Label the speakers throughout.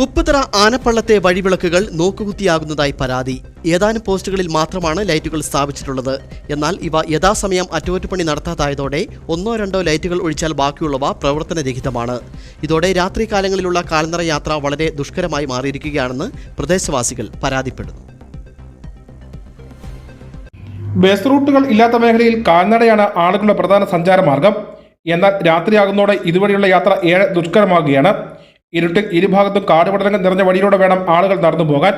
Speaker 1: ഉപ്പുതറ ആനപ്പള്ളത്തെ വഴിവിളക്കുകൾ നോക്കുകുത്തിയാകുന്നതായി പരാതി. ഏതാനും പോസ്റ്റുകളിൽ മാത്രമാണ് ലൈറ്റുകൾ സ്ഥാപിച്ചിട്ടുള്ളത്. എന്നാൽ ഇവ യഥാസമയം അറ്റകുറ്റപ്പണി നടത്താതായതോടെ ഒന്നോ രണ്ടോ ലൈറ്റുകൾ ഒഴിച്ചാൽ ബാക്കിയുള്ളവ പ്രവർത്തനരഹിതമാണ്. ഇതോടെ രാത്രികാലങ്ങളിലുള്ള കാൽനട യാത്ര വളരെ ദുഷ്കരമായി മാറിയിരിക്കുകയാണെന്ന് പ്രദേശവാസികൾ പരാതിപ്പെടുന്നു.
Speaker 2: ബസ് റൂട്ടുകൾ ഇല്ലാത്ത മേഖലയിൽ കാൽനടയാണ് ആളുകളുടെ പ്രധാന സഞ്ചാരമാർഗം. എന്നാൽ രാത്രിയാകുന്നതോടെ ഇതുവഴിയുള്ള യാത്ര ഏറെ ദുഷ്കരമാകുകയാണ്. ഇരുട്ടിൽ ഇരുഭാഗത്തും കാടുപടലങ്ങൾ നിറഞ്ഞ വഴിയിലൂടെ വേണം ആളുകൾ നടന്നു പോകാൻ.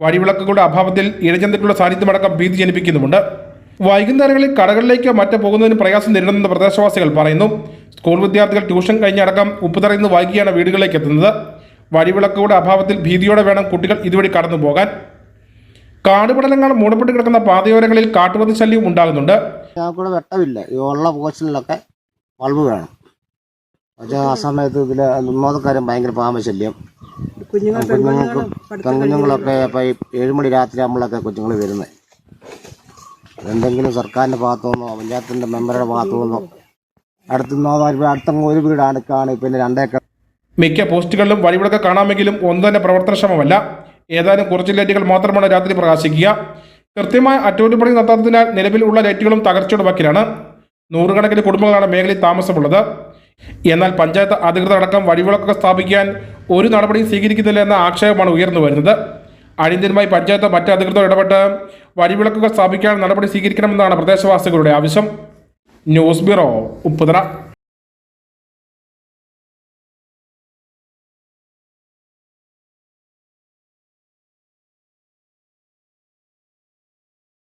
Speaker 2: വഴിവിളക്കുകളുടെ അഭാവത്തിൽ ഇഴജന്തുക്കളുടെ സാന്നിധ്യമടക്കം ഭീതി ജനിപ്പിക്കുന്നുമുണ്ട്. വൈകുന്നേരങ്ങളിൽ കടകളിലേക്കോ മറ്റോ പോകുന്നതിന് പ്രയാസം നേരിടുന്ന പ്രദേശവാസികൾ പറയുന്നു. സ്കൂൾ വിദ്യാർത്ഥികൾ ട്യൂഷൻ കഴിഞ്ഞടക്കം ഉപ്പുതറയുന്ന വൈകിയാണ് വീടുകളിലേക്ക് എത്തുന്നത്. വഴിവിളക്കുകളുടെ അഭാവത്തിൽ ഭീതിയോടെ വേണം കുട്ടികൾ ഇതുവഴി കടന്നു പോകാൻ. കാടുപടലങ്ങൾ മൂടപ്പെട്ട് കിടക്കുന്ന പാതയോരങ്ങളിൽ കാട്ടുപന്നി ശല്യവും ഉണ്ടാകുന്നുണ്ട്.
Speaker 3: വെട്ടമില്ല. ഈ ഉള്ള പോസ്റ്റിലൊക്കെ ബൾബ് വേണം. പക്ഷേ ആ സമയത്ത് ഇതിൽ ഒന്നാമത്തെ ഭയങ്കര പാമ്പ് ശല്യം കുഞ്ഞുങ്ങൾക്ക് പെൺകുഞ്ഞുങ്ങളൊക്കെ ഇപ്പം ഈ ഏഴുമണി രാത്രി ആകുമ്പോഴൊക്കെ കൊച്ചുങ്ങൾ വരുന്നത് എന്തെങ്കിലും സർക്കാരിന്റെ ഭാഗത്തു നിന്നോ പഞ്ചായത്തിന്റെ മെമ്പറുടെ ഭാഗത്തു നിന്നോ അടുത്തുനിന്നോ അടുത്തങ്ങ് ഒരു വീട് അടുക്കാണ് പിന്നെ രണ്ടേക്കർ.
Speaker 2: മിക്ക പോസ്റ്റുകളിലും വഴിവിളക്ക് കാണാമെങ്കിലും ഒന്നും തന്നെ പ്രവർത്തനക്ഷമമല്ല. ഏതാനും കുറച്ച് ലൈറ്റുകൾ മാത്രമാണ് രാത്രി പ്രകാശിക്കുക. കൃത്യമായ അറ്റകുറ്റപ്പണി നടത്താത്തതിനാൽ നിലവിലുള്ള ലൈറ്റുകളും തകർച്ചയുടെ വക്കിലാണ്. നൂറുകണക്കിന് കുടുംബങ്ങളാണ് മേഖലയിൽ താമസമുള്ളത്. എന്നാൽ പഞ്ചായത്ത് അധികൃതർ അടക്കം വഴിവിളക്കൊക്കെ സ്ഥാപിക്കാൻ ഒരു നടപടിയും സ്വീകരിക്കുന്നില്ല എന്ന ആക്ഷേപമാണ് ഉയർന്നു വരുന്നത്. അടിയന്തരമായി പഞ്ചായത്ത് മറ്റ് അധികൃതർ ഇടപെട്ട് വഴിവിളക്കുകൾ സ്ഥാപിക്കാൻ നടപടി സ്വീകരിക്കണമെന്നാണ് പ്രദേശവാസികളുടെ ആവശ്യം. News bureau Upputhara.